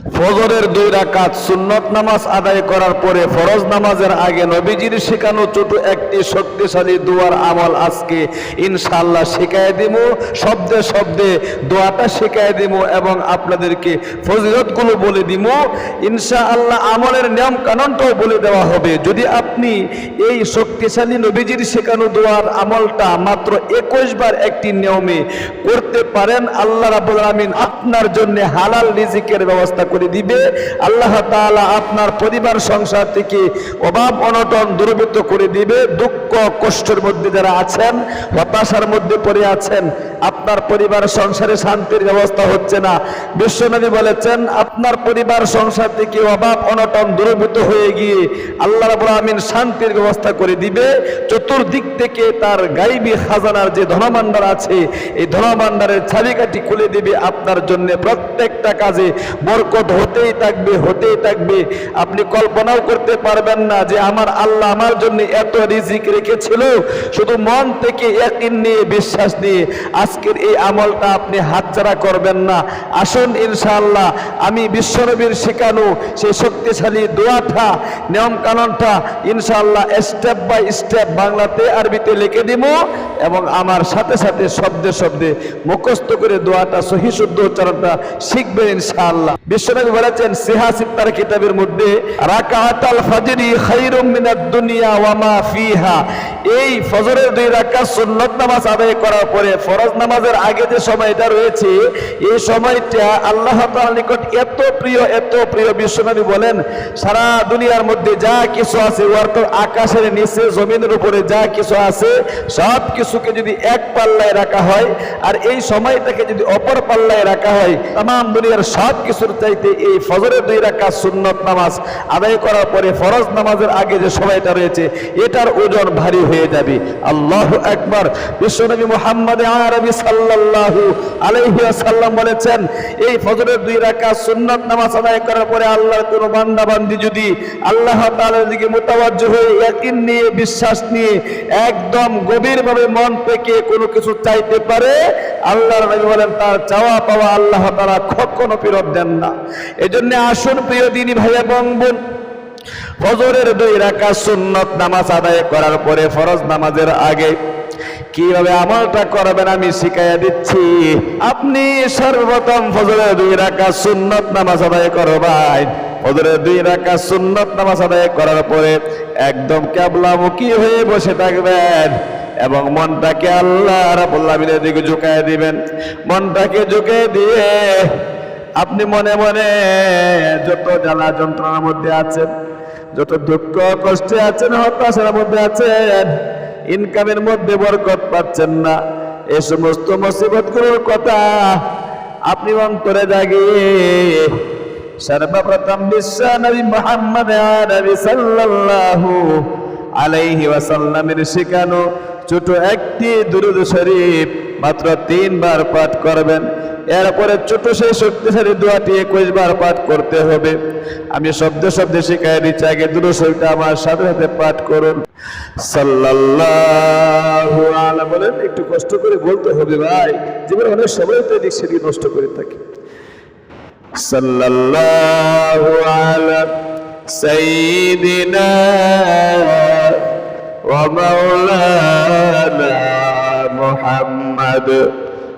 ফজরের দুই রাকাত সুন্নত নামাজ আদায় করার পরে ফরজ নামাজের আগে নবীজির শেখানো ছোট একটি শক্তিশালী দোয়ার আমল আজকে ইনশাল্লাহ শেখায় দিব শব্দে শব্দে দোয়াটা শেখায় দিব এবং আপনাদেরকে ফজরতগুলো বলে দিব ইনশাআল্লাহ আমলের নিয়ম কানুনটাও বলে দেওয়া হবে। যদি আপনি এই শক্তিশালী নবীজির শেখানো দোয়ার আমলটা মাত্র একুশ বার একটি নিয়মে করতে পারেন। আল্লাহ রাবুল আমিন আপনার জন্য হালাল রিজিকের ব্যবস্থা করে দিবে। আল্লাহ তাআলা আপনার পরিবার, সংসার থেকে অভাব, অনটন দূরীভূত করে দিবে। দুঃখ, কষ্টের মধ্যে যারা আছেন, হতাশার মধ্যে পড়ে আছেন, আপনার পরিবার, সংসারে শান্তির ব্যবস্থা হচ্ছে না। বিশ্বনবী বলেছেন, আপনার পরিবার, সংসার থেকে অভাব, অনটন দূরীভূত হয়ে গিয়ে আল্লাহ রাবুল আমিন শান্তির ব্যবস্থা করে দিবে। চতুর্দিক থেকে তার গাইবী খাজানার যে ধনভাণ্ডার আছে, এই ধনভাণ্ডারের চাবিকাঠি খুলে দিবে আপনার জন্য। প্রত্যেকটা কাজে বরকত হতেই থাকবে হতেই থাকবে। আপনি কল্পনাও করতে পারবেন না যে আমার আল্লাহ আমার জন্য এত রিজিক রেখেছিল। শুধু মন থেকে একদিন নিয়ে, বিশ্বাস নিয়ে আজকের এই আমলটা আপনি হাতছাড়া করবেন না। আসুন ইনশাআল্লাহ, আমি বিশ্বনবীর শেখানো সেই শক্তিশালী দোয়াটা নিয়ম কানুনটা ইনশাআল্লাহ স্টেপ বাই স্টেপ বাংলাতে আরবিতে লিখে দিব এবং আমার সাথে সাথে শব্দে শব্দে মুখস্থ করে দোয়াটা সহি শুদ্ধ উচ্চারণটা শিখবেন ইনশাআল্লাহ। বিশ্বনবী বলেছেন, সিহা সিত্তার কিতাবের মধ্যে রাকাতাল ফাজরি খাইরুম মিনাদ দুনিয়া ওয়া মা ফিহা। এই ফজরের দুই রাকাত সুন্নত নামাজ আদায় করার পরে ফরজ নামাজের আগে যে সময়টা রয়েছে, এই সময়টা আল্লাহ তাআলার নিকট এত প্রিয় এত প্রিয় বিশ্বনবী বলেন, সারা দুনিয়ার মধ্যে যা কিছু আছে অর্থাৎ আকাশের নিচে, জমিনের উপরে যা কিছু আছে, সব কিছুকে যদি এক পাল্লায় রাখা হয়, আর এই সময়টাকে যদি অপর পাল্লায় রাখা হয় তাম দুনিয়ার সব কিছুর চাইতে এই ফজরের দুই রাকাত সুন্নত নামাজ আদায় করার পরে ফরজ নামাজের আগে যে সময়টা রয়েছে, এটার ওজন ভারী হয়ে যাবে। আল্লাহ একবার বিশ্বনবী মুহাম্মদ আরবি সাল্লাল্লাহু আলাইহি ওয়াসাল্লাম বলেছেন, এই ফজরের দুই রাকাত সুন্নত নামাজ আদায় করার পরে আল্লাহর কোনো বান্দা বান্দি যদি আল্লাহ তাআলার দিকে মুতাওয়াজ্জহ হয়ে নিয়ে, বিশ্বাস নিয়ে একদম গভীরভাবে মন পেকে কোনো কিছু চাইতে পারে, আল্লাহর নবী বলেন, তার চাওয়া পাওয়া আল্লাহ তারা কখনো ফেরত দেন না। এজন্য আসুন প্রিয় দিনী ভাইয়া এবং ফজরের দুই রাকাত সুন্নত নামাজ আদায় করার পরে ফরজ নামাজের আগে কীভাবে আমলটা করবেন আমি শিখাইয়া দিচ্ছি। আপনি সর্বপ্রথম ফজরের দুই রাকাত সুন্নত নামাজ আদায় করবেন ফজরের দুই রাকাত সুন্নত নামাজ আদায় করার পরে একদম ক্যাবলামুখী হয়ে বসে থাকবেন এবং মনটাকে আল্লাহ আলামিনের দিকে ঝুঁকায় দিবেন। মনটাকে ঝুঁকে দিয়ে আপনি মনে মনে যত জ্বালা যন্ত্রণার মধ্যে আছেন যত দুঃখ, কষ্টে আছেন, হতাশার মধ্যে আছেন ইনকামের মধ্যে বরকত পাচ্ছেন না। এ সমস্ত মুসিবতগুলোর কথা আপনি অন্তরে জাগিয়ে সর্বপ্রথম বিশ্ব নবী মোহাম্মদ নবী সাল্লাল্লাহু আলাইহি ওয়াসাল্লামের শেখানো ছোট একটি দুরুদ শরীফ মাত্র তিনবার পাঠ করবেন। এরপরে ছোট সেই শক্তিশালী দোয়াটি একুশবার পাঠ করতে হবে। আমি শব্দ শব্দে শিখাই দিচ্ছি, আগে দুটো শরীরটা আমার সাথে সাথে পাঠ করুন। বলেন, একটু কষ্ট করে বলতে হবে ভাই। জীবনে অনেক সময় তো এদিক সেদিকে নষ্ট করে থাকি। সাল্লাল্লাহু আলা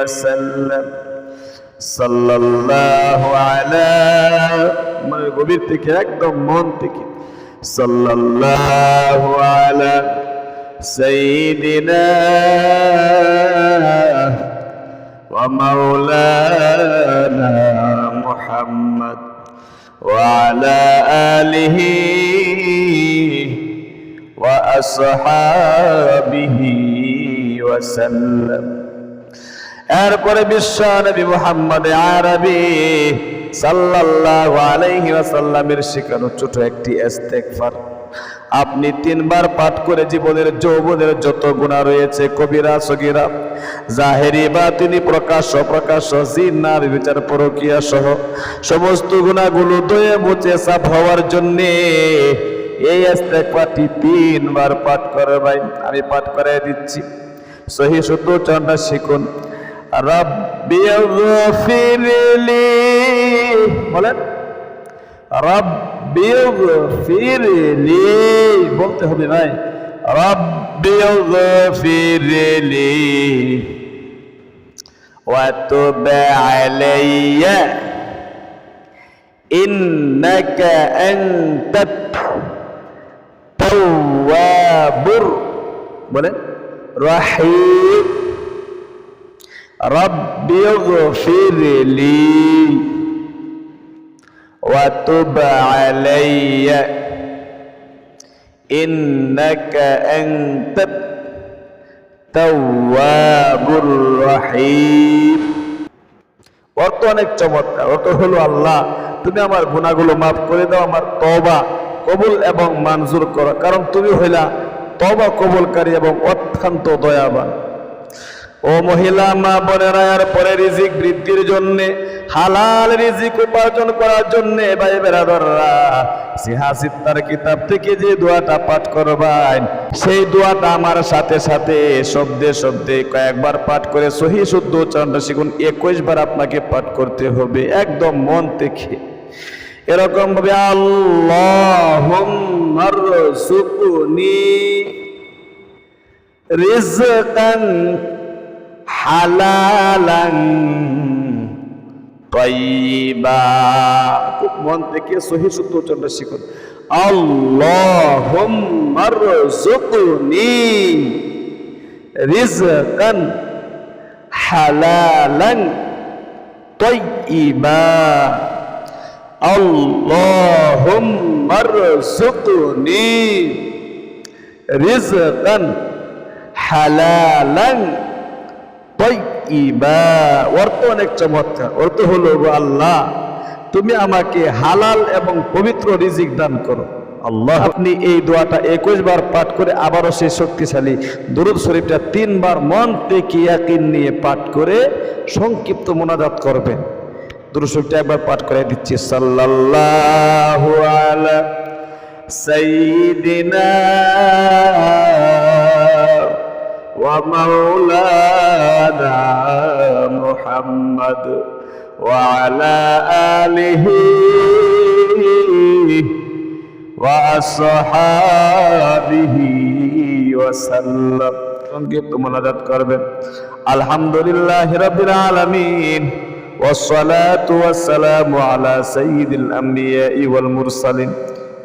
وسلم صلى الله على মানে গভীর থেকে একদম মন থেকে صلى الله على سيدنا ومولانا محمد وعلى آله وأصحابه وسلم এরপরে বিশ্ব নবী মোহাম্মদ আরবি সাল্লাল্লাহু আলাইহি ওয়াসাল্লামের শেখানো ছোট একটি ইস্তেগফার। আপনি তিনবার পাঠ করে জীবনের যৌবনের যত গুণা রয়েছে, কবিরা, সগিরা, জাহেরি বা তিনি প্রকাশ্য প্রকাশ্য জিন্না বিচার, পরকিয়া সহ সমস্ত গুণাগুলো দয়ে মুছে সাফ হওয়ার জন্যে এই ইস্তেগফারটি তিনবার পাঠ করে ভাই। আমি পাঠ করে দিচ্ছি। সহি শুদ্ধ চন্ডা শিখুন। রব্বি গফিরলি বলেন রব্বি গফিরলি বলতে হবে ভাই রব্বি গফিরলি وتب علي إنك أنت التواب বলেন رحيم رب اغفر لي وتب علي إنك أنت التواب الرحيم অর্থ অনেক চমৎকার অর্থ হলো আল্লাহ তুমি আমার গুণাগুলো মাফ করে দাও আমার তবা কবুল এবং মঞ্জুর করো কারণ তুমি হইলা তবা কবুলকারী এবং অত্যন্ত দয়াবান ও মহিলা, মা বোনেরা পরে রিজিক বৃদ্ধির জন্য, হালাল রিজিক উপার্জন করার জন্য, ভাই বেরাদররা সিহাসিত্তার কিতাব থেকে যে দোয়াটা পাঠ করবেন, সেই দোয়াটা আমার সাথে সাথে শব্দে শব্দে কয়েকবার পাঠ করে সহি শুদ্ধ উচ্চারণটা শিখুন একুশ বার আপনাকে পাঠ করতে হবে, একদম মন থেকে। এরকম ভাবে আল্লাহ রিজকান হালালান তৈবা। খুব মন থেকে সহি শুদ্ধ উচ্চারণটা শিখুন। আল্লাহুম্মা রযুকনি রিজকান হালালান তৈবা। আল্লাহুম্মা রযুকনি রিজকান হালালান অর্থ অনেক চমৎকার। অর্থ হলো গো আল্লাহ, তুমি আমাকে হালাল এবং পবিত্র রিজিক দান করো। আল্লাহ, আপনি এই দোয়াটা একুশ বার পাঠ করে আবারও সেই শক্তিশালী দুরুদ শরীফটা তিনবার মন থেকে ইয়াকিন নিয়ে পাঠ করে সংক্ষিপ্ত মোনাজাত করবেন দুরুদ শরীফটা একবার পাঠ করে দিচ্ছি। সাল্লাল্লাহু আলা সাইয়্যিদিনা ومولانا محمد وعلى آله وأصحابه وسلم সংক্ষিপ্ত মোনাজাত করবেন আলহামদুলিল্লাহ রাব্বিল আলামিন والصلاة والسلام على سيد الأنبياء والمرسلين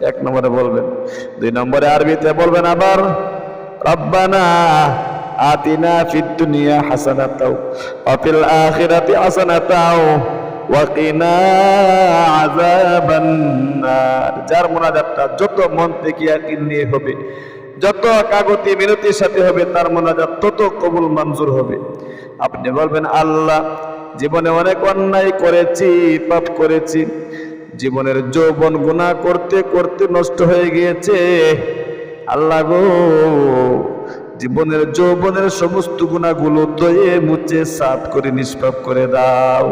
এক নম্বরে বলবেন দুই নম্বরে আরবিতে বলবেন আবার রব্বানা আতিনা ফিদ দুনিয়া হাসানাতাও, ওয়া ফিল আখিরাতি হাসানাতাও যার মোনাজাতটা যত মন থেকে ইয়াকিন নিয়ে হবে, যত কাগতি মিনতির সাথে হবে, তার মোনাজাত তত কবুল মঞ্জুর হবে। আপনি বলবেন, আল্লাহ, জীবনে অনেক অন্যায় করেছি, পাপ করেছি, জীবনের যৌবন গুনাহ করতে করতে নষ্ট হয়ে গিয়েছে। আল্লাহ গো জীবনের যৌবনের সমস্ত গুণাগুলো দয়ে মুছে সাফ করে নিষ্পাপ করে দাও।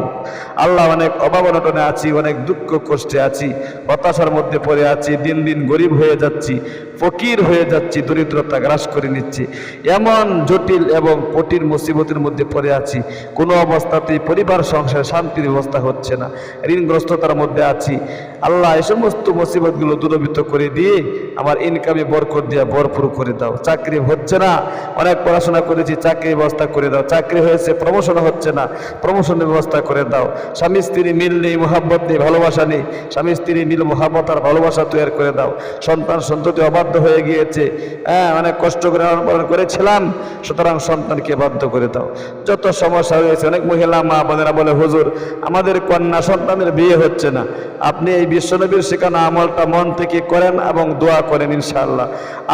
আল্লাহ অনেক অভাব অনটনে আছি, অনেক দুঃখ কষ্টে আছি, হতাশার মধ্যে পড়ে আছি, দিন দিন গরিব হয়ে যাচ্ছি। ফকির হয়ে যাচ্ছি, দরিদ্রতা গ্রাস করে নিচ্ছি। এমন জটিল এবং কঠিন মুসিবতের মধ্যে পড়ে আছি। কোনো অবস্থাতেই পরিবার, সংসার, শান্তির ব্যবস্থা হচ্ছে না। ঋণগ্রস্ততার মধ্যে আছি। আল্লাহ এই সমস্ত মুসিবতগুলো দূরবৃত্ত করে দিয়ে আমার ইনকামে বরকত দিয়ে ভরপুর করে দাও। চাকরি হচ্ছে না। অনেক পড়াশোনা করেছি, চাকরি ব্যবস্থা করে দাও। চাকরি হয়েছে প্রমোশন হচ্ছে না। প্রমোশনের ব্যবস্থা করে দাও। স্বামী, স্ত্রী মিল নেই, মোহাব্বত নেই, ভালোবাসা নেই। স্বামী, স্ত্রী মিল, মোহাব্বত আর ভালোবাসা তৈরি করে দাও। সন্তান সন্ততি অবাধ্য হয়ে গিয়েছে। হ্যাঁ অনেক কষ্ট করে লালন পালন করেছিলাম, সুতরাং সন্তানকে বাধ্য করে দাও। যত সমস্যা হয়েছে, অনেক মহিলা মা বোনেরা বলে, হুজুর, আমাদের কন্যা সন্তানের বিয়ে হচ্ছে না। আপনি এই বিশ্বনবীর শেখানো আমলটা মন থেকে করেন এবং দোয়া করেন ইনশাআল্লাহ।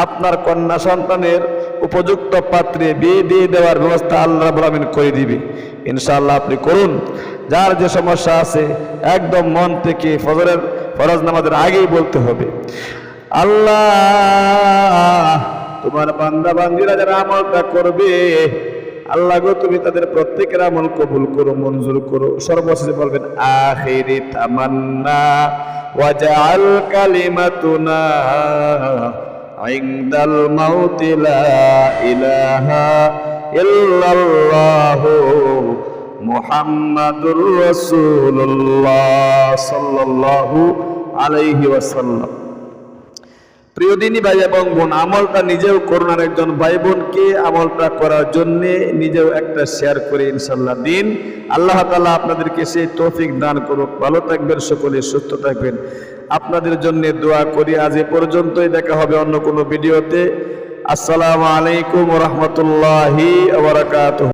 আপনার কন্যা সন্তানের উপযুক্ত পাত্রে বিয়ে দিয়ে দেওয়ার ব্যবস্থা আল্লাহ আমিন করে দিবে। ইনশাআল্লাহ আপনি করুন। যার যে সমস্যা আছে, একদম মন থেকে ফজরের ফরজ নামাজের আগেই বলতে হবে। আল্লাহ, তোমার বান্দা বান্দিরা যারা আমলটা করবে, আল্লাহ গো, তুমি তাদের প্রত্যেকের আমল কবুল করো, মঞ্জুর করো। সর্বশেষে বলবেন, আখিরি তামান্না ওয়াজআল কালিমাতুনা ইনদাল মাউতি লা ইলাহা ইল্লাল্লাহু মুহাম্মাদুর রাসূলুল্লাহ সাল্লাল্লাহু আলাইহি ওয়াসাল্লাম। প্রিয় দিনী ভাই এবং বোন, আমলটা নিজেও করুন আর একজন ভাই বোনকে আমলটা করার জন্য নিজেও একটা শেয়ার করে ইনশাল্লাহ দিন। আল্লাহ তালা আপনাদেরকে সেই তৌফিক দান করুক। ভালো থাকবেন সকলে, সুস্থ থাকবেন। আপনাদের জন্য দোয়া করি। আজ এ পর্যন্তই দেখা হবে অন্য কোনো ভিডিওতে। আসসালামু আলাইকুম রহমতুল্লাহি